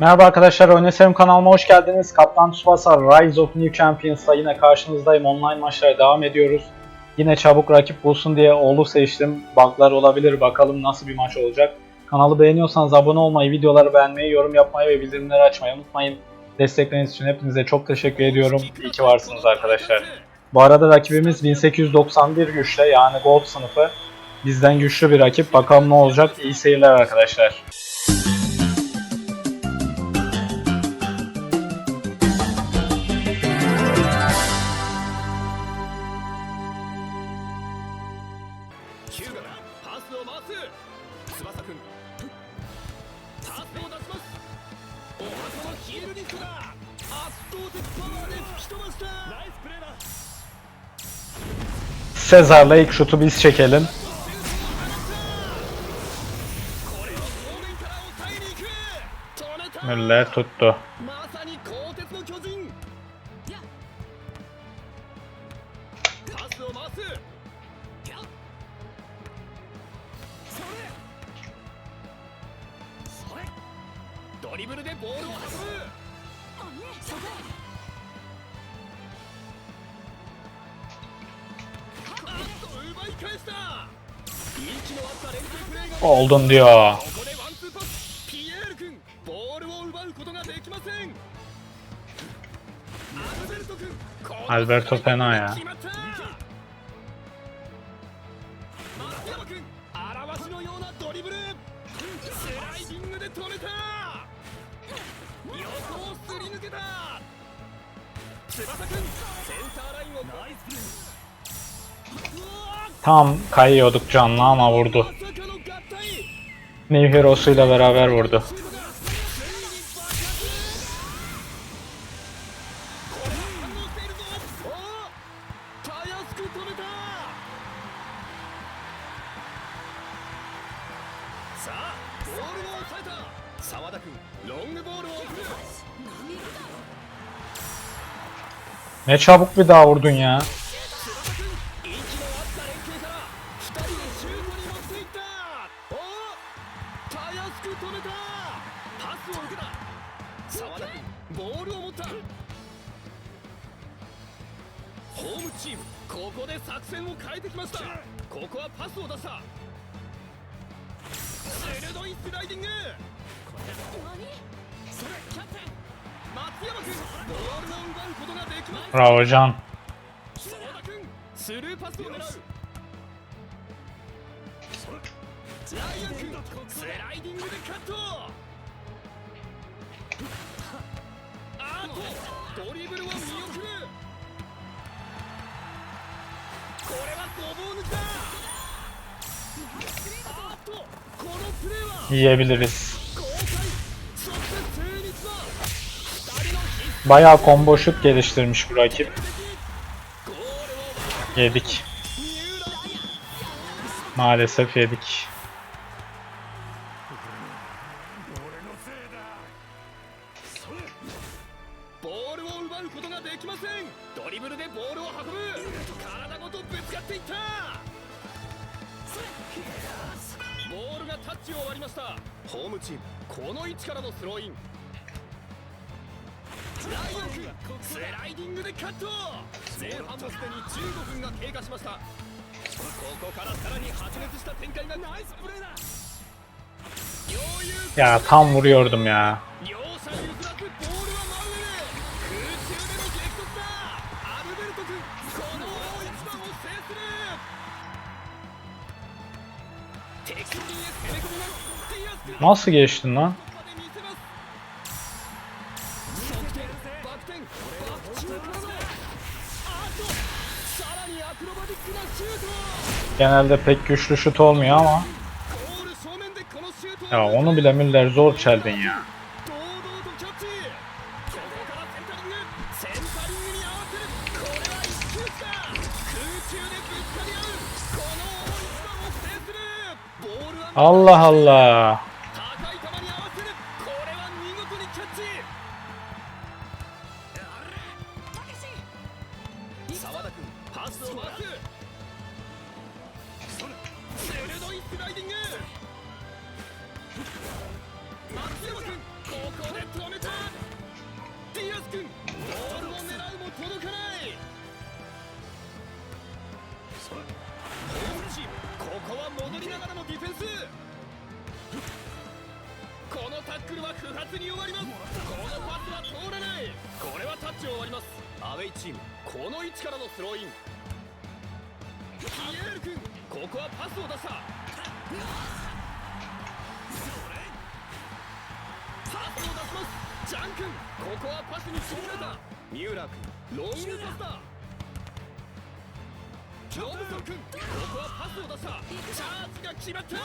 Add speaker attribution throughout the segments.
Speaker 1: Merhaba arkadaşlar, Öneserim kanalıma hoş geldiniz. Kaptan Tsubasa Rise of New Champions'la yine karşınızdayım. Online maçlara devam ediyoruz. Yine çabuk rakip bulsun diye oğlu seçtim. Bug'lar olabilir, bakalım nasıl bir maç olacak. Kanalı beğeniyorsanız abone olmayı, videoları beğenmeyi, yorum yapmayı ve bildirimleri açmayı unutmayın. Destekleriniz için hepinize çok teşekkür ediyorum. İyi ki varsınız arkadaşlar. Bu arada rakibimiz 1891 güçle yani Gold sınıfı. Bizden güçlü bir rakip. Bakalım ne olacak. İyi seyirler arkadaşlar. Sezar'la ilk şutu biz çekelim. Müller tuttu. oldun diyor. Alberto fena ya. Tam kayıyorduk canlı ama vurdu. New Hero'suyla beraber vurdu. Ne çabuk bir daha vurdun ya.
Speaker 2: 止めた。パスを受けた。沢田君ボールを持った。ホームチームここで作戦を変えてきました。ここはパスを出した。鋭いスライディング。これ松山君ボールを奪うことができます。
Speaker 1: ブラ
Speaker 2: ボジャン。スルーパスを狙う。ライオン君スライディングでカットあとドリブルを見送るこれはごぼう抜きだあとこのプレーは
Speaker 1: Yiyebiliriz.
Speaker 2: 豪快そして精密な二人の必
Speaker 1: Bayağı combo şut geliştirmiş bu rakip. Yedik. Maalesef yedik. Ya tam vuruyordum ya. Nasıl geçtin lan? Genelde pek güçlü şut olmuyor ama. Ya onu bile Müller zor çeldin ya. Allah Allah.
Speaker 2: ピエール君ここはパスを出した。パスを出します。ジャン君ここはパスに決められた。ミューラー君ロングパスだロブソン君ここはパスを出した。チャージが決まった。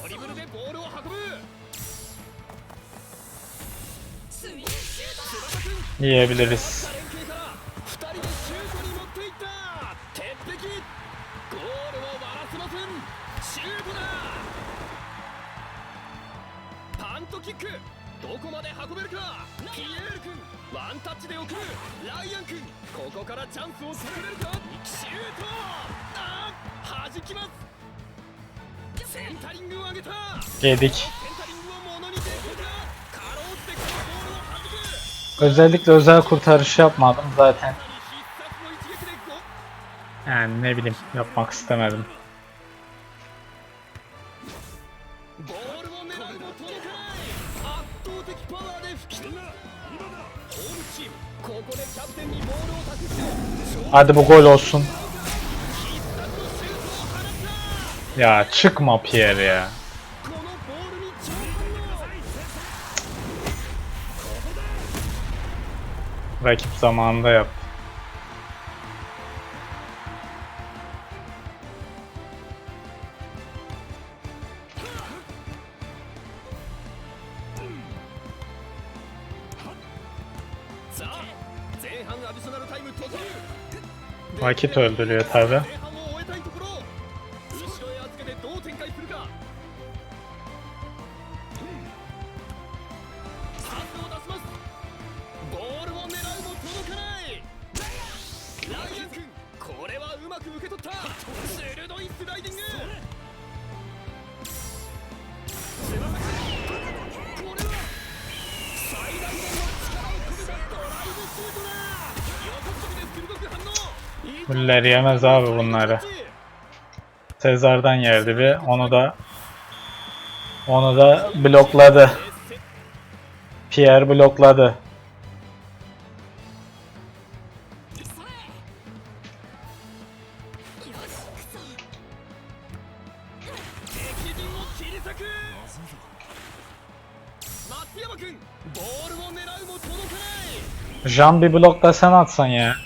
Speaker 2: ドリブルでボールを運ぶ。翼君ワンタッチで送るライアン君ここからチャンスを作れるかシュートあ弾きますセンタリングを上げた
Speaker 1: Özellikle özel kurtarış yapmadım zaten. Yani ne bileyim yapmak istemedim. Hadi bu gol olsun. Ya çıkma Pierre ya. Rakip zamanında yaptı. Vakit öldürüyor tabi. Müller yemez abi bunları. Sezar'dan yerdi bir. Onu da onu da blokladı. Pierre blokladı. Jan bir blokla sen atsan ya.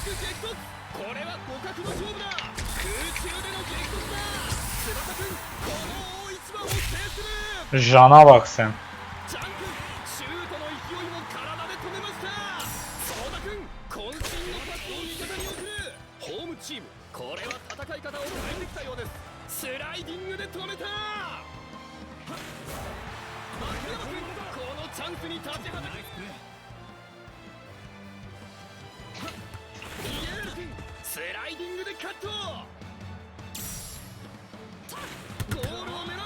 Speaker 2: く激突これは互角の勝負だ空中での激突だ翼君この大一番を制する
Speaker 1: Jan'a bak sen.
Speaker 2: スライディングでカット。ゴールを狙う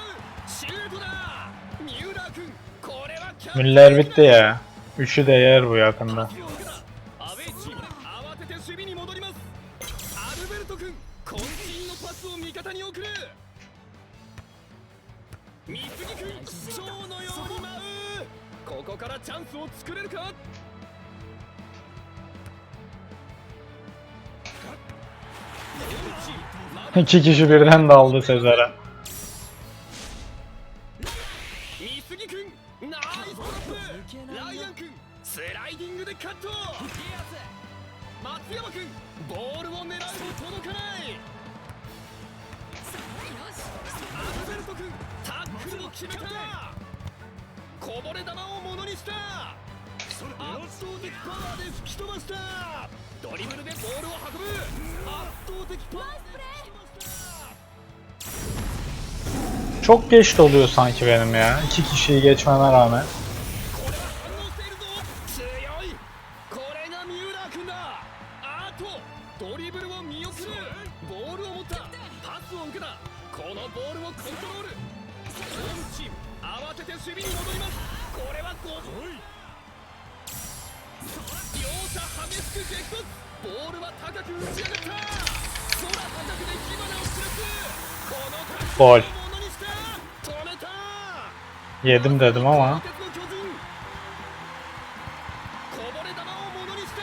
Speaker 2: シュートだ。三浦君これはキャプテン
Speaker 1: Müller bitti ya. Üçü de yer bu yakında.
Speaker 2: アウェイチ慌てて守備に戻ります。アルベルト君渾身のパスを味方に送る。三木君蝶のように舞う。ここからチャンスを作れるか？
Speaker 1: İki kişi birden daldı Sezar'a. ドリブルでボールを運ぶ圧倒的パス
Speaker 2: Çok geç doluyor sanki benim ya. İki kişiyi geçmeme rağmen.
Speaker 1: 激しく激突ボールは高く打ち上がった空高くで火花を散らすこの
Speaker 2: トラッ
Speaker 1: クをものにした止めた
Speaker 2: Yedim dedim ama.
Speaker 1: 鉄の巨人こぼれ球をものにした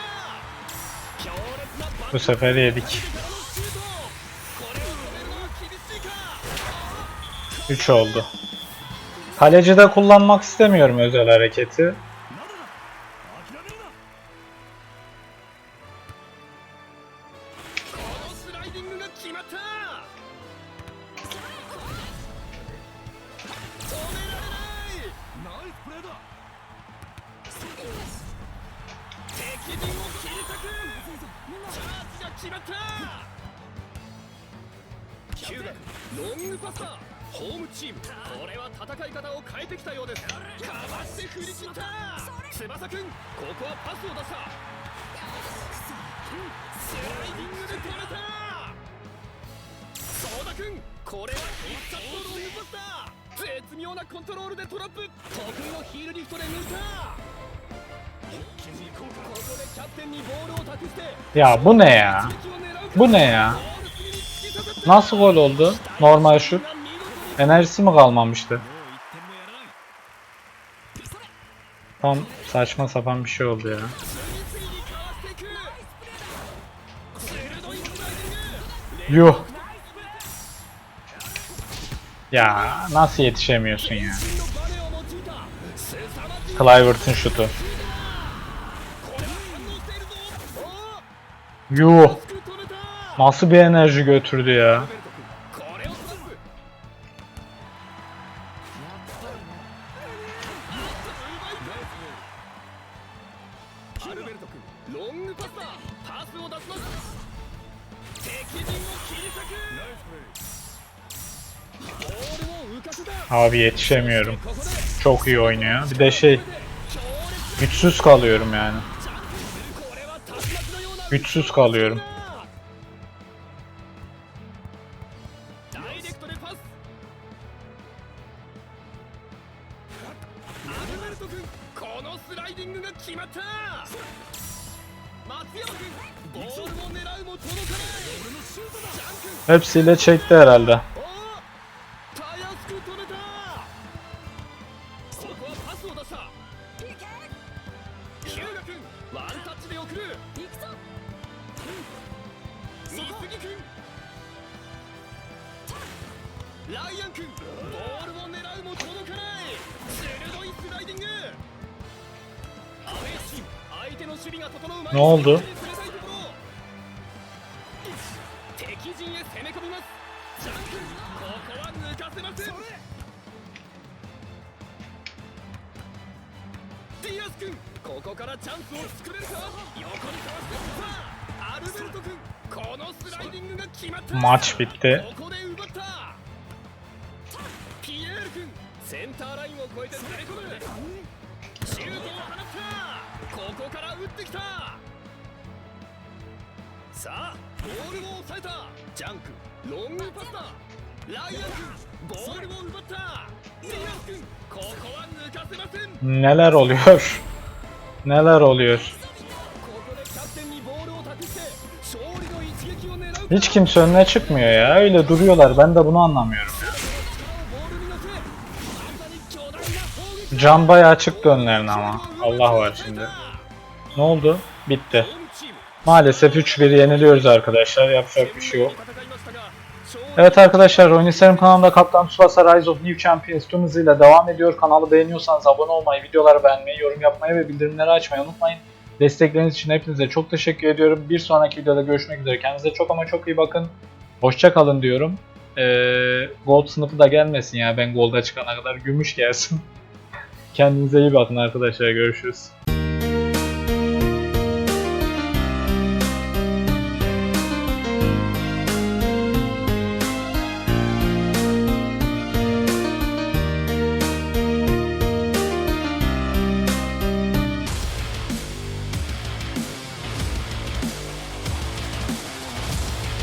Speaker 1: 強烈なバック
Speaker 2: Bu sefer yedik.
Speaker 1: これを止めるのは厳しいか
Speaker 2: 3 oldu. Kaleci de kullanmak istemiyorum özel hareketi.
Speaker 1: を変えてきたようですかわして振り切った翼くんここはパスを出したスライディングで止めたソーダくんこれは必殺のロングパスだ絶妙なコントロールでトラップ得意のヒールリフトで抜いたここでキャプテンにボールを託して
Speaker 2: Ya bu ne ya?
Speaker 1: 敵を狙うか
Speaker 2: Bu ne ya?
Speaker 1: ゴール隅に突き刺さった
Speaker 2: Nasıl gol oldu? Normal şut.
Speaker 1: 見事に
Speaker 2: Enerjisi mi kalmamıştı? Tam saçma sapan bir şey oldu ya. Yuh. Ya nasıl yetişemiyorsun ya? Clivert'ın şutu. Yuh. Nasıl bir enerji götürdü ya.
Speaker 1: アルベルト君ロングパスだパスを出します敵陣を切り裂くボールを浮かせた
Speaker 2: Abi yetişemiyorum.
Speaker 1: ここで
Speaker 2: Çok iyi oynuyor. Bir de şey
Speaker 1: 強烈
Speaker 2: güçsüz kalıyorum yani.
Speaker 1: これは竜巻のような
Speaker 2: Güçsüz kalıyorum.
Speaker 1: ダイレクトでパスアルベルト君このスライディングが決まった松山君ボールを狙うも届かない俺のシュートだジャン君
Speaker 2: Hepsiyle çekti herhalde.
Speaker 1: おーたやすく止めたここはパスを出したヒューガ君ワンタッチで送る水木君ライアン君ボールを狙うも届かない鋭いスライディング
Speaker 2: Ne oldu?
Speaker 1: 攻めたいところ敵陣へ攻め込みますジャン君ここは抜かせませんディアス君ここからチャンスを作れるか横にかわしてさあアルベルト君このスライディングが決まった
Speaker 2: Maç bitti.
Speaker 1: ってきたさあボールを抑えたジャンクロングパスだライアン君ボールを奪ったディアン君ここは抜かせません
Speaker 2: Neler oluyor? Neler oluyor? Hiç kimse önüne çıkmıyor ya. Öyle duruyorlar. Ben de bunu anlamıyorum. Can bayağı çıktı önlerine ama. Allah var şimdi. Ne oldu? Bitti. Maalesef 3-1 yeniliyoruz arkadaşlar. Yapacak bir şey yok. Evet arkadaşlar Oyuniserim kanalında Kaptan Tsubasa Rise of New Champions tüm hızıyla devam ediyor. Kanalı beğeniyorsanız abone olmayı, videoları beğenmeyi, yorum yapmayı ve bildirimleri açmayı unutmayın. Destekleriniz için hepinize çok teşekkür ediyorum. Bir sonraki videoda görüşmek üzere. Kendinize çok ama çok iyi bakın. Hoşça kalın diyorum. Ee, gold sınıfı da gelmesin ya ben golda çıkana kadar gümüş gelsin. Kendinize iyi bakın arkadaşlar görüşürüz.